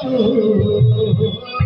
Oh, oh, oh, oh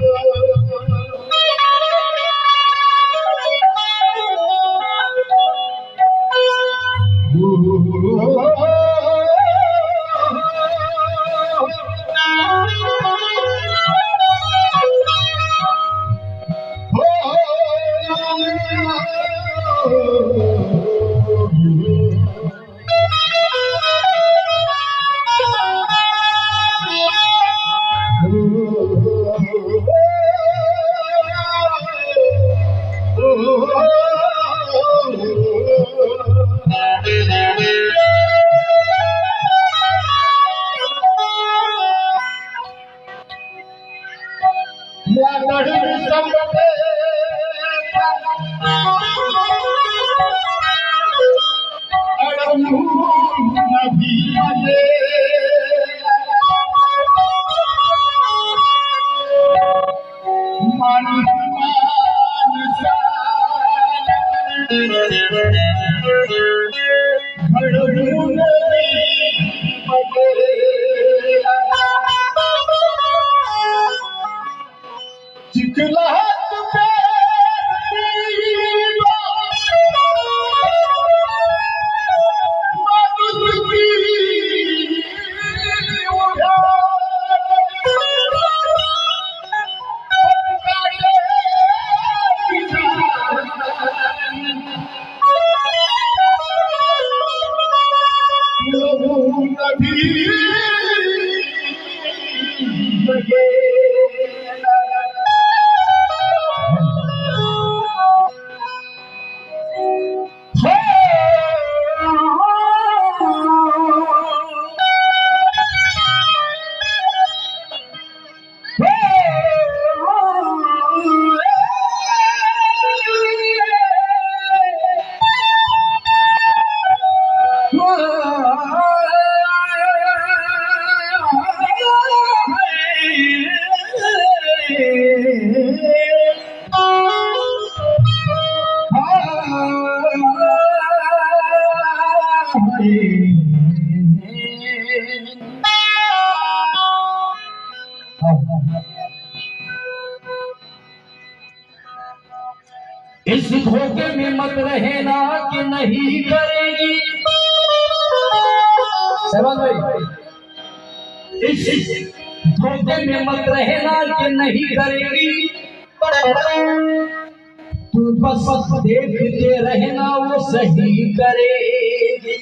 तू बस देखते रहना वो सही करेगी।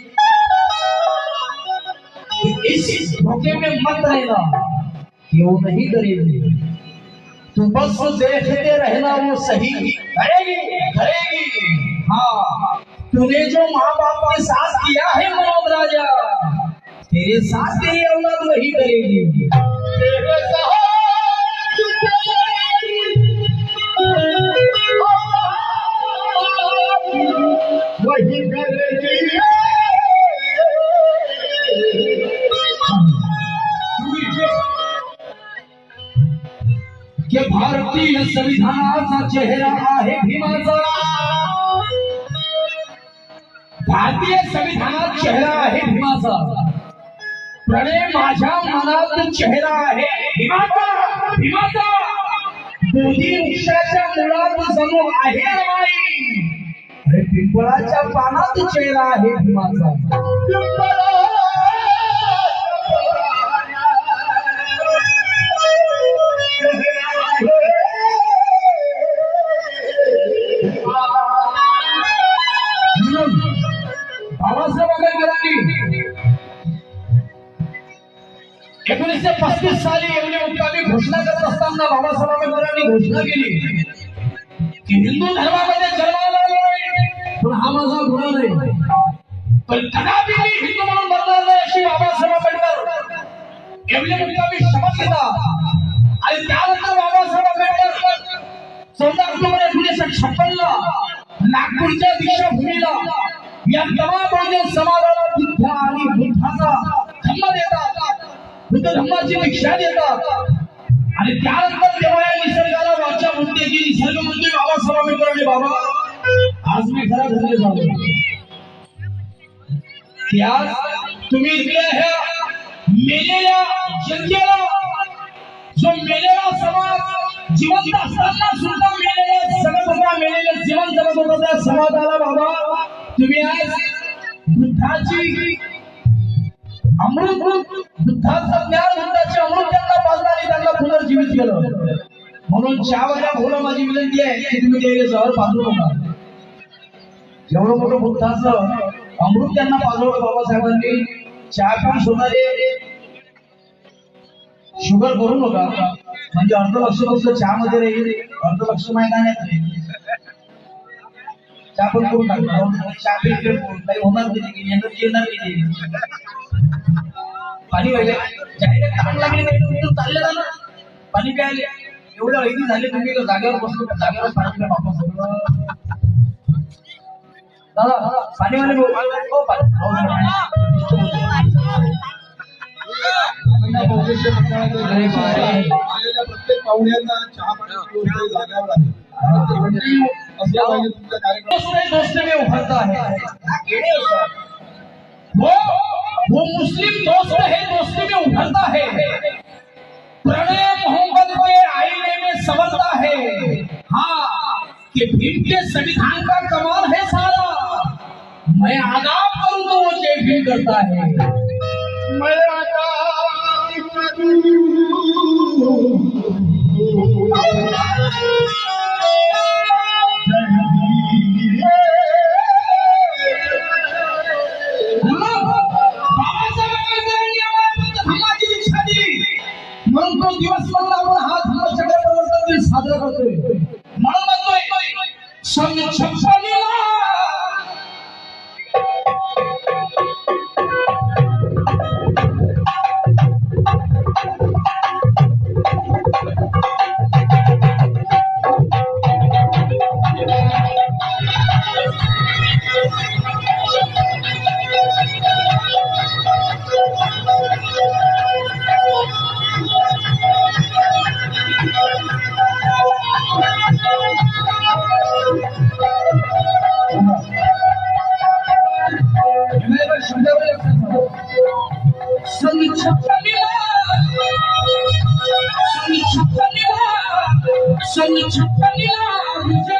इस धोखे में मत रहना। कि वो नहीं करेगी तू बस देखते रहना वो सही करेगी करेगी। हाँ तूने जो माँ बाप के साथ किया है मनोज राजा, तेरे साथ तेरी औलाद वही करेगी। तेरे वही भारतीय संविधानाचा चेहरा आहे भीमाचा भारतीय संविधानात चेहरा आहे भीमाचा प्रणय माझ्या मनात चेहरा आहे भीमाचा भीमाचा बोधी वृक्षाच्या मुळात जणू आहे रमाई अरे पिंपळाच्या पानात चेहरा आहे भीमाचा एकोणीसशे पस्तीस साली एवढी मुक्कामी घोषणा करत असताना बाबासाहेब आंबेडकरांनी घोषणा केली की हिंदू धर्मामध्ये जन्म हा माझा गुन्हा नाही. पण कदापि मी हिंदू म्हणून मरणार नाही अशी बाबासाहेब आंबेडकर एवढी मुक्कामी शपथ घेता आणि त्यानंतर बाबासाहेब आंबेडकर चौदा ऑक्टोबर एकोणीसशे छप्पनला नागपूरच्या दीक्षाभूमीला या तमाम बहुजन समाजाला बुद्ध आणि बुद्धाचा धम्म देतात. बुद्ध धम्माची दीक्षा देतात. आणि त्यानंतर तेव्हा या निसर्गाला वाचा म्हणते की निसर्ग म्हणतोय बाबासाहेब आंबेडकर आणि बाबा आज मी खरा धन्य झालो की आज तुम्ही इथल्या ह्या मेलेल्या जनतेला जो मेलेला समाज जिवंत असताना सुद्धा मेलेले जगत होता मेलेले जीवन जगत होता त्या समाजाला बाबा तुम्ही आज बुद्धाची अमृत बुद्धाचं ज्ञान बुद्धाची अमृत त्यांना पाजलं आणि त्यांना पुनर्जीवित केलं. म्हणून चहावाल्या भाऊला माझी विनंती आहे की तुम्ही ते जवळ पाजू नका. एवढं मोठं बुद्धाचं अमृत त्यांना पाजवलं बाबासाहेबांनी. चहा पिऊन सोनारे शुगर करू नका. म्हणजे अर्ध लक्ष फक्त चहा मध्ये राहील अर्ध लक्ष मैदानात राहील. चहा पण करून टाकला चहा पिले काही होणार नाही एनर्जी येणार नाही. पाणी व्हायला जायला तहान लागली नाही चालले ना. पाणी प्यायले. एवढे ऐकी झाले तुम्ही जागेवर बसलो जागेवर पाणी प्या वापस दादा पाणी वाले भाऊ, हो, पाणी. हो, आलेल्या प्रत्येक पाहुण्यांना चहा पाण्याची व्यवस्था जाग्यावर आहे असं पाहिजे तुमचा कार्यक्रम दोस्त में दोस्त में उभरता है वो वो मुस्लिम दोस्त है दोस्ती में उभरता है प्रणय मोहब्बत के आईने में संवरता है हाँ कि भीम के संविधान का कमाल है सारा। मैं आदाब करूँ तो वो जय भीम करता है। मैं आदाब धर्माची Sonny, Sonny, Sonny, Sonny, Sonny, Sonny, Sonny, Sonny, Sonny,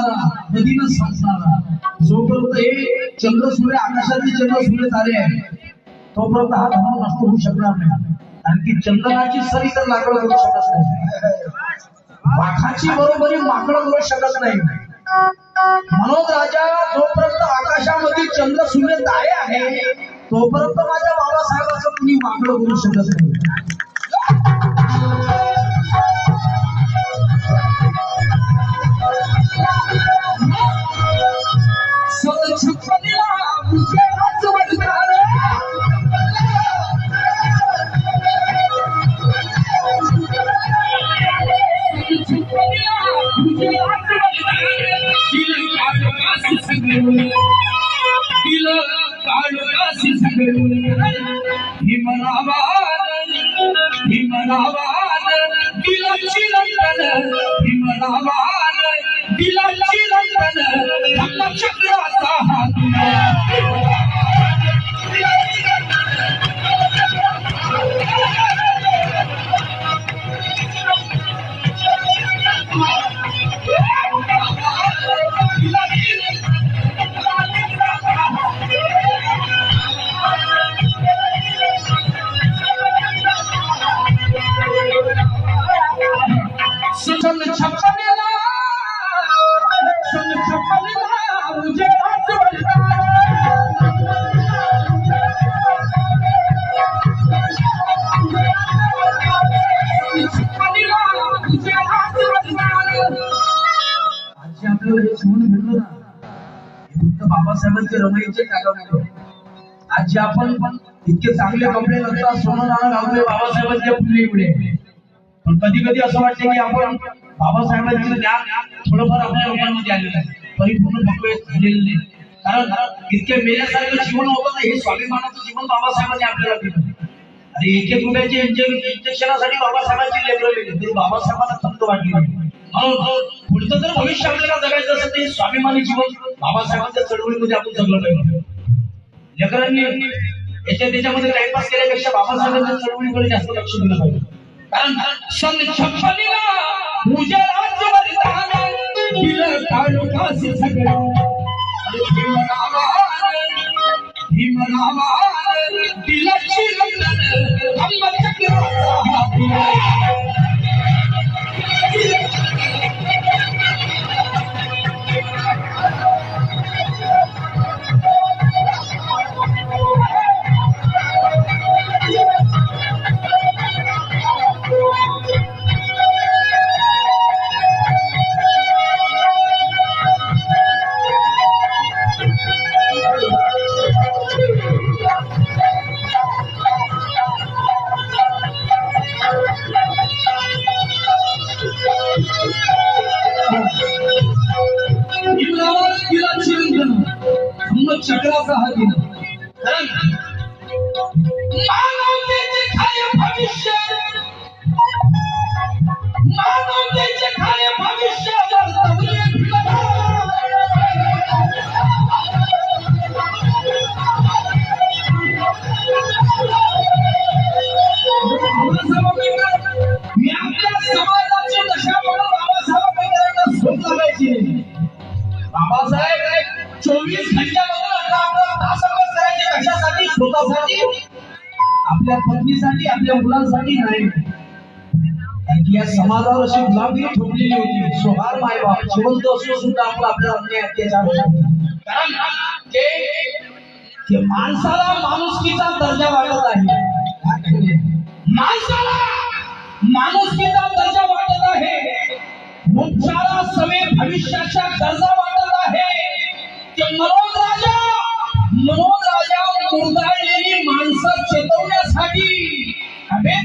नष्ट नदीनं सांगणारा जोपर्यंत हे चंद्र सूर्य आकाशातले चंद्र सूर्य तारे आहे तोपर्यंत हा धर्म नष्ट होऊ शकणार नाही. कारण की चंदनाची सरी तर लाकडं करू शकत नाही. वाघाची बरोबरी माकडं करू शकत नाही. म्हणून राजा जोपर्यंत आकाशामध्ये चंद्र सूर्य तारे आहे तोपर्यंत माझ्या बाबासाहेबाचं कुणी वाकडं करू शकत नाही. दिल काळोखासी सगळं. हिमरावान हिमरावान दिल चिरंतन हिमरावान बिलाची जे आपण पण इतके चांगले कपडे नसतात सोनं नाणं घालतोय बाबासाहेबांच्या फुले इकडे पण कधी कधी असं वाटतं की आपण बाबासाहेबांचं ज्ञान थोडंफार आपल्या लोकांमध्ये आलेलं आहे. परिपूर्ण भगवे झालेलं नाही. कारण इतके मेल्यासारखं जीवन होतं ना हे स्वाभिमानाचं जीवन बाबासाहेबांनी आपल्याला दिलं. आणि एक एक रुपयाचे इंजेक्शनासाठी बाबासाहेबांची लेकरं गेली तरी बाबासाहेबांना थंड वाटली. म्हणून पुढचं जर भविष्य आपल्याला जगायचं असेल तर हे स्वाभिमानी जीवन बाबासाहेबांच्या चळवळीमध्ये आपण जगलं पाहिजे. लेकरांनी याच्या त्याच्यामध्ये टाइमपास केल्यापेक्षा बाबासाहेबांच्या चळवळीकडे जास्त लक्ष दिलं पाहिजे कारण सन छप्पनीला उजेडात वरदान दिलं तालुकासी सगळं अरे भीमरावानं, भीमरावानं दिलं अशी गुलाबी ठोकलेली होती. सोहार मायबाप जिवंत असून सुद्धा आपला आपल्या अन्याय अत्याचार कारण ते ते माणसाला माणुसकीचा दर्जा वाटत आहे. माणसाला माणुसकीचा दर्जा वाटत आहे. उपचारा सवे भविष्याच्या गरजा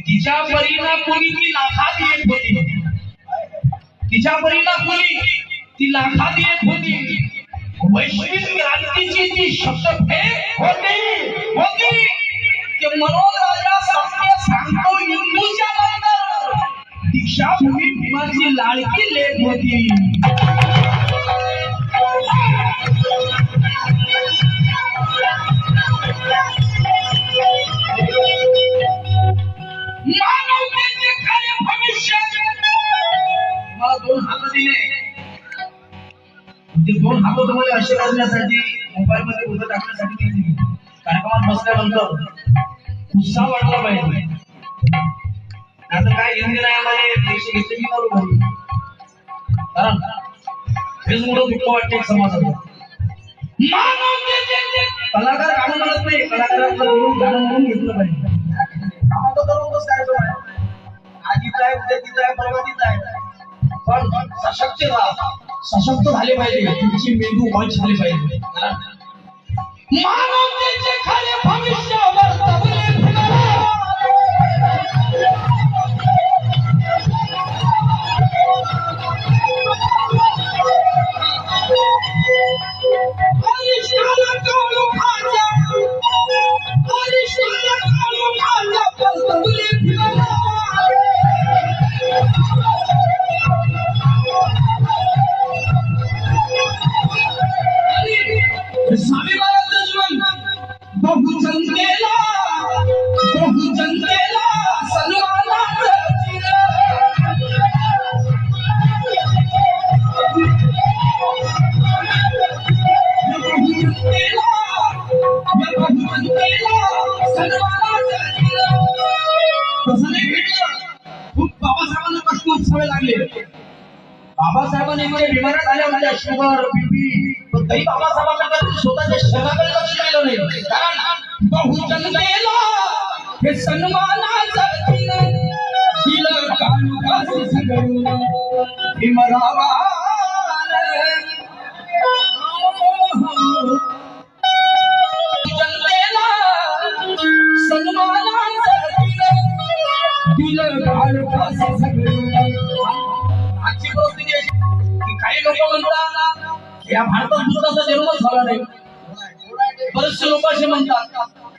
तिच्या परीला कोणी ती लाखात येत होती. तिच्या परीला कोणी ती लाखात येत होती. वैश्विक क्रांतीची ती शपथ होती. होती. की मनोज राजा सत्य सांगतो हिंदूच्या नंतर दीक्षाभूमी भीमाची लाडकी लेख होती. मला दोन हात दिले. ते दोन हात तुम्हाला असे करण्यासाठी मोबाईल मध्ये उभं टाकण्यासाठी नाही दिली. कार्यक्रमात बसल्यानंतर उत्साह वाटला पाहिजे. आता काय घेऊन गेला आम्हाला? पैसे घेतले मी करू घरी कारण हेच मोठं दुःख वाटते समाजाला. कलाकार गाणं म्हणत नाही कलाकारांचं म्हणून गाणं म्हणून घेतलं पाहिजे. कामाचं करून कसं काय तो उद्या आजीच आहे परवा आहे आहे. पण सशक्त राहा सशक्त झाले पाहिजे तुमची मेंदू मंच झाली पाहिजे हा? मानवतेचे खरे भविष्य खूप बाबासाहेबांना कष्ट उत्सवे लागले बाबासाहेबांनी म्हणजे बिमाऱ्या झाल्या म्हणजे शुगर बीपी पण तरी बाबासाहेबांना स्वतःच्या शरीराकडे लक्ष दिलं नाही. कारण बहुजनतेला हे सन्मानाचं दिलं दिलं सगळं भीमरावा या भारतात बुद्धाचा जन्मच झाला नाही. बरेचसे लोक असे म्हणतात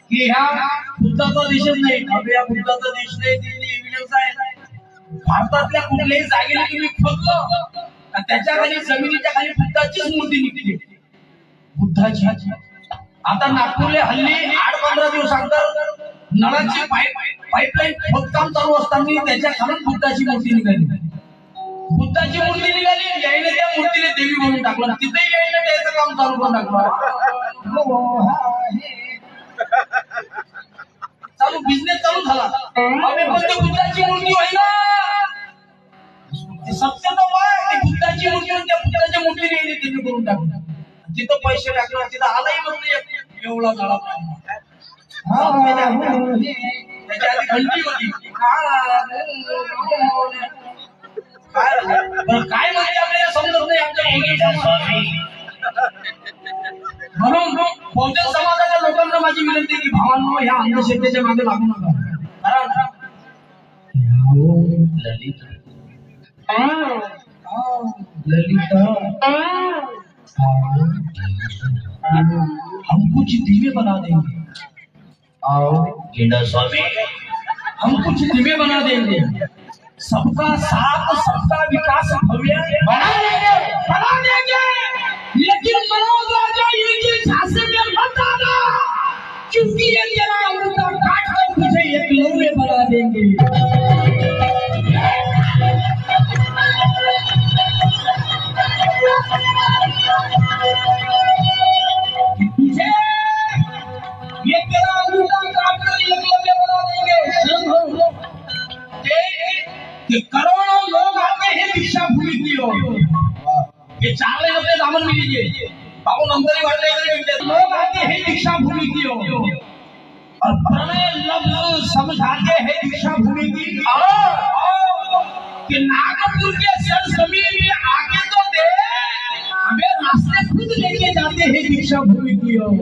की ह्या बुद्धाचा देशच नाही. या बुद्धाचा देश नाही एव्हिडन्स आहे भारतातल्या कुठल्याही जागेला तुम्ही खोदलं त्याच्याखाली जमिनीच्या खाली बुद्धाचीच मूर्ती निघते. बुद्धाची. आता नागपूरले हल्ली आठ पंधरा दिवस अगोदर नळाची पाईप पाईपलाईन खोदकाम चालू असताना त्याच्या खालून बुद्धाची मूर्ती निघाली. बुद्धाची मूर्ती निघाली यायने त्या मूर्तीने देवी म्हणून टाकलं. तिथे यायने त्याचं काम चालू करून टाकलं. चालू बिझनेस चालू झाला. अबे पण ते बुद्धाची मूर्ती होई ना. ते सत्य तर काय ते बुद्धाची मूर्ती त्या बुद्धाच्या मूर्तीने यायने देवी करून टाकलं. तिथं पैसे टाकलं तिथं आलाही म्हणजे एवढा झाला त्याच्या आधी घंटी होती. काय माहिती आपल्याला समजत नाही आमच्या. म्हणून बहुजन समाजाच्या लोकांना माझी विनंती की भावांनो ह्या अंधश्रद्धेच्या मागे लागू नका. कारण ललिता. ललिता. हम कुछ धीमे बना देंगे. आओ गेंडा स्वामी. हम कुछ धीमे बना देंगे. सबका साथ सबका विकास भव्य बना देंगे बना देंगे। लेकिन मनोज राजा इनके झांसे में मत आना। क्योंकि ये तेरा अमृता काट कर मुझे एक लौड़े बना देंगे। के करोड़ों लोग आते हैं दीक्षा भूमि की ओर। ये चार होते दामन में लीजिए। बाबू नंदरी वाले इधर लोग आते हैं दीक्षा भूमि की ओर। और प्रणय लफ्ज समझाते हैं दीक्षा भूमि की। और कि नागपुर के सरजमीन में आके तो दे हमें रास्ते खुद लेके जाते हैं दीक्षा भूमि की ओर।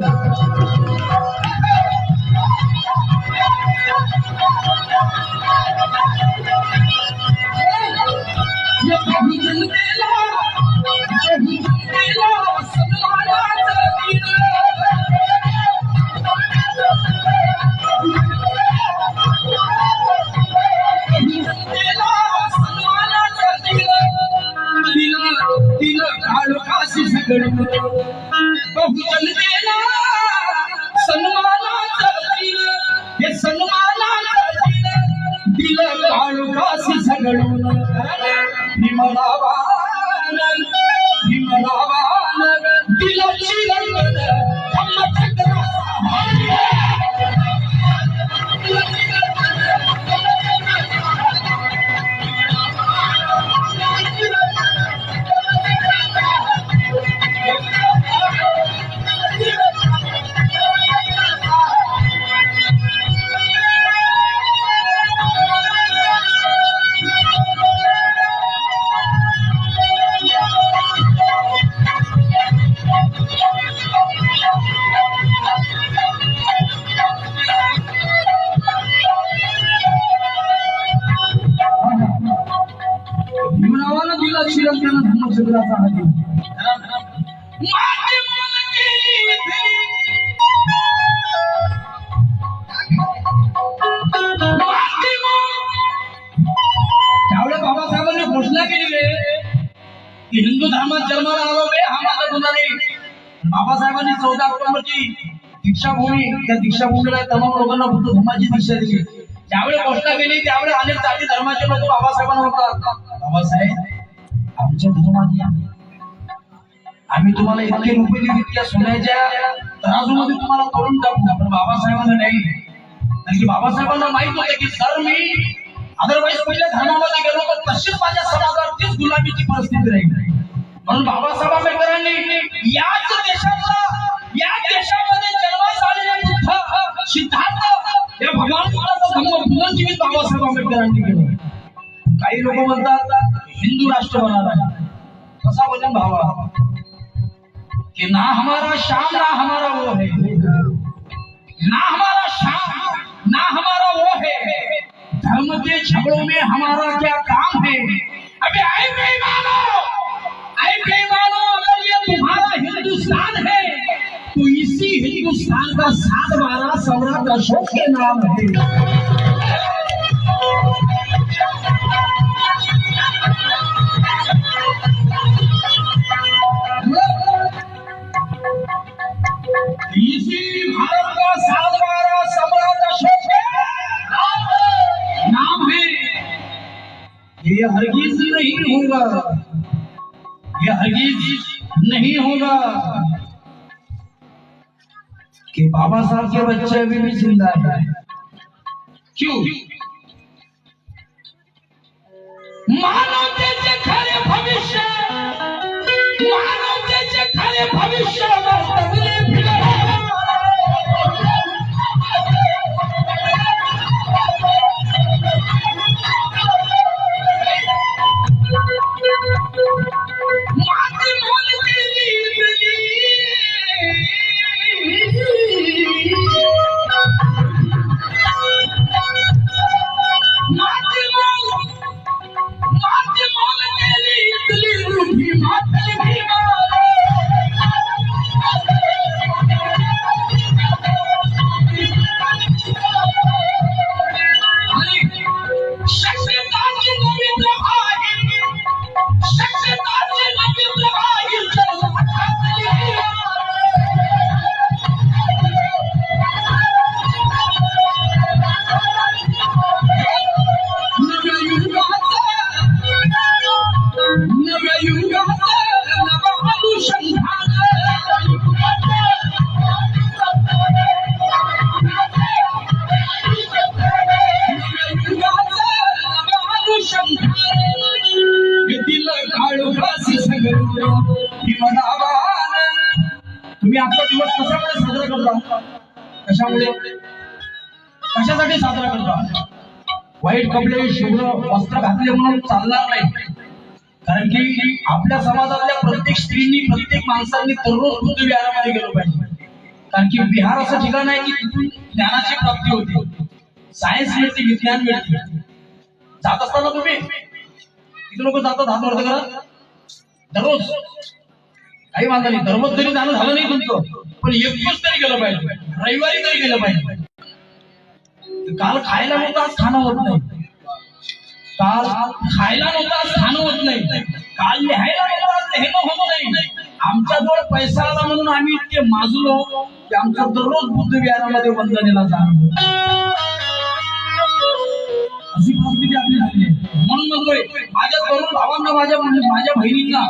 ये की हिंदू धर्मात जन्माला आलो बे हा माझा गुन्हा नाही बाबासाहेबांनी चौदा ऑक्टोबरची दीक्षाभूमी त्या दीक्षाभूमीला तमाम लोकांना बुद्ध धर्माची दीक्षा दिली. ज्यावेळी घोषणा केली त्यावेळी अनेक जाती धर्माचे लोक बाबासाहेबांना होतात. बाबासाहेब आमच्या धर्मात या. आम्ही तुम्हाला इतके रुपये देऊ इतक्या सोन्याच्या तराजूमध्ये तुम्हाला करून टाकू. पण बाबासाहेबांना नाही. कारण की बाबासाहेबांना माहीत होतं की सर मी अदरवाईज पहिल्या धर्मामध्ये गेलो तर तशीच माझ्या समाजात तीच गुलामीची परिस्थिती राहील. म्हणून बाबासाहेब आंबेडकरांनी याच देशातला या देशामध्ये जन्मास आलेले बुद्ध सिद्धार्थ या भगवान बुद्धाचा धर्म पुनर्जीवित बाबासाहेब आंबेडकरांनी केलं काही लोक म्हणतात हिंदू राष्ट्र बनाना कसा वचन भावा कि ना हमारा शाम ना हमारा वो है। ना हमारा शाम ना हमारा वो है। धर्म के झगड़ों में हमारा क्या काम है? अबे आए बेईमानों आए वालों अगर ये तुम्हारा हिंदुस्तान है तो इसी हिंदुस्तान का सात बारह सम्राट अशोक के नाम है। इसी भारत का सात बारह सम्राट अशोक नाम है। ये हरगिज नहीं होगा। ये हरगिज नहीं होगा कि बाबा साहब के बच्चे अभी भी ज़िंदा है। क्यों? मानवतेचे खरे भविष्य मानवतेचे खरे भविष्य। कशासाठी साजरा करता वाईट कपडे शुभ्र वस्त्र घातले म्हणून चालणार नाही. कारण की आपल्या समाजातल्या प्रत्येक स्त्रीनी प्रत्येक माणसांनी दररोज बुद्ध विहारामध्ये गेलो पाहिजे. कारण की विहार असं ठिकाण आहे की तिथून ज्ञानाची प्राप्ती होते. सायन्स मिळते विज्ञान मिळते. जात असताना तुम्ही किती लोक जातात हात वरती करा. दररोज. काही वांधा नाही. दररोज तरी जाणं झालं नाही तुमचं. पण एकवीस तरी गेलं पाहिजे. रविवारी तरी गेलं पाहिजे. काल खायला नव्हतं आज खाणं होत नाही. काल खायला नव्हतं आज खाणं होत नाही. काल लिहायला नव्हतं आज लिहिणं होत नाही. आमच्याजवळ पैसा आला म्हणून आम्ही इतके माजलो की आमच्या दररोज बुद्ध विहारामध्ये वंदनेला जाणं अशी परिस्थिती आपली झाली आहे. म्हणून म्हणतोय माझ्या तरुण भावांना माझ्या म्हणजे माझ्या बहिणींना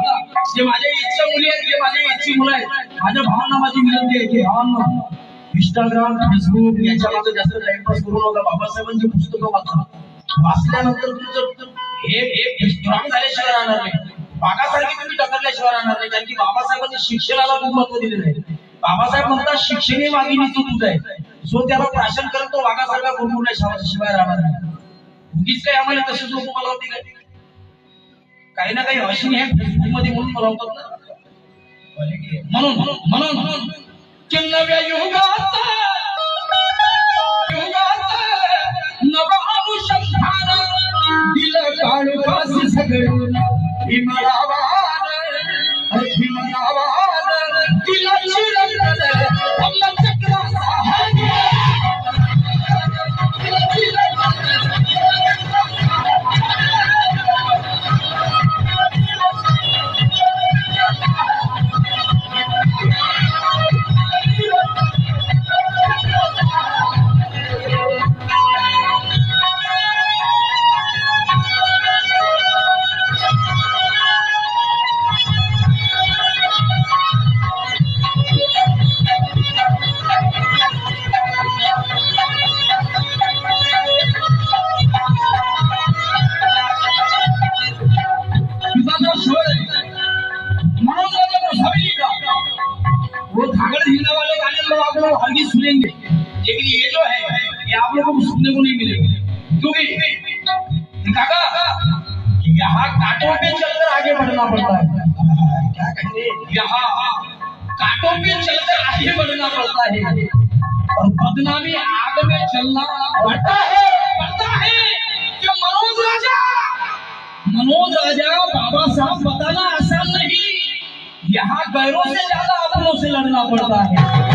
जे माझ्या इच्छा मुली आहेत जे माझ्या इच्छी मुलं आहेत माझ्या भावांना माझी विनंती आहे की भावांना इंस्टाग्राम फेसबुक याच्यामध्ये जास्त टाइमपास करू नका. बाबासाहेबांची पुस्तकं वाचा. वाचल्यानंतर तुमचं हे हे स्ट्रॉंग झाल्याशिवाय राहणार नाही. बागासारखी तुम्ही टकरल्याशिवाय राहणार नाही. कारण की बाबासाहेबांनी शिक्षणाला खूप महत्त्व दिलेलं आहे. बाबासाहेब म्हणतात शिक्षण हे वाघिणीचं दूध आहे. सो त्याला प्राशन करत तो वाघासारखा गुणगुणल्या शिवाय राहणार नाही. उगीच काय आम्हाला तसेच लोक मला होते काय काही ना काही अशी हे फेसबुकमध्ये म्हणून मला होतात ना. म्हणून म्हणून. म्हणून की नव्या युगात युगात नव अनुसंधान दिल काळुकासी सगळं भीमरावान सुनेंगे लेकिन ये जो है ये आप लोगों को सुनने को नहीं मिलेगा। क्योंकि काका, यहाँ कांटों पे चलकर आगे बढ़ना पड़ता है। क्या कहते यहाँ कांटों पे चलकर आगे बढ़ना पड़ता है। और बदनामी आग में चलना पड़ता है पड़ता है। कि मनोज राजा मनोज राजा बाबा साहब बताना आसान नहीं। यहाँ गैरों से ज़्यादा अपनों से लड़ना पड़ता है।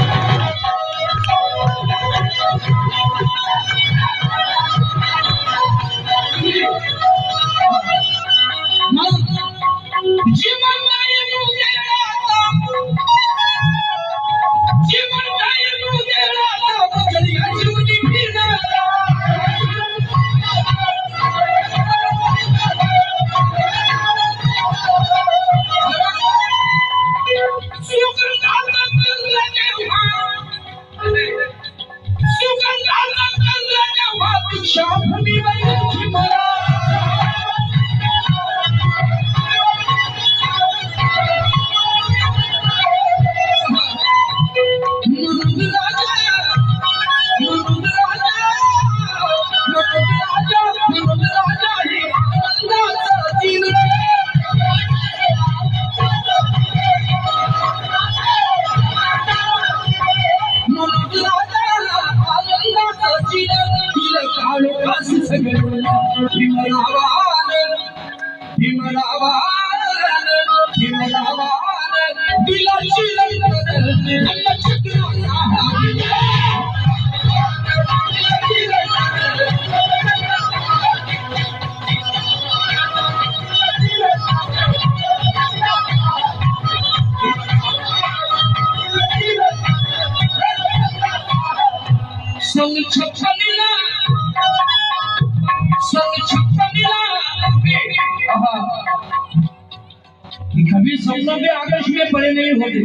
सपनों के आकाश में पड़े नहीं होते।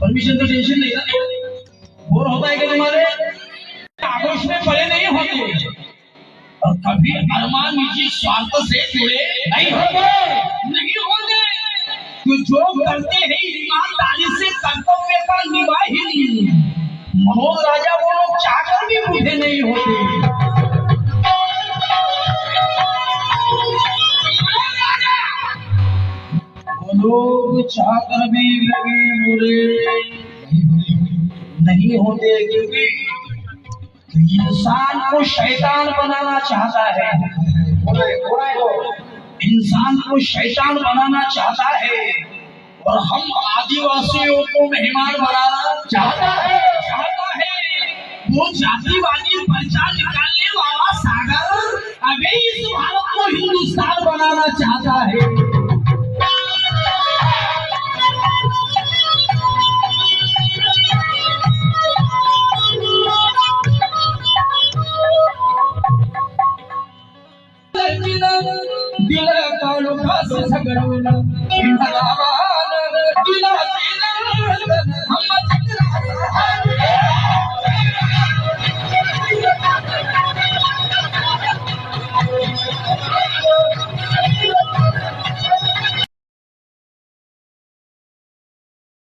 परमिशन तो टेंशन नहीं ना। बोर होता है क्या तुम्हारे आकाश में पड़े नहीं होते। और कभी अरमान निजी स्वार्थ से जुड़े नहीं होते। नहीं होते। तो जो करते हैं, ईमानदारी से कर्तव्य का निवाही मनोज राजा वो लोग चाहकर भी बूढ़े नहीं होते। लोग चाहकर भी लगे बुरे नहीं होते क्योंकि इंसान को शैतान बनाना चाहता है। इंसान को शैतान बनाना चाहता है और हम आदिवासियों को मेहमान बनाना चाहता है। चाहता है। वो जातिवादी पर्चा निकालने वाला सागर अभी इस भारत को हिंदुस्तान बनाना चाहता है। दिलं काढू फास सगळवलं तिला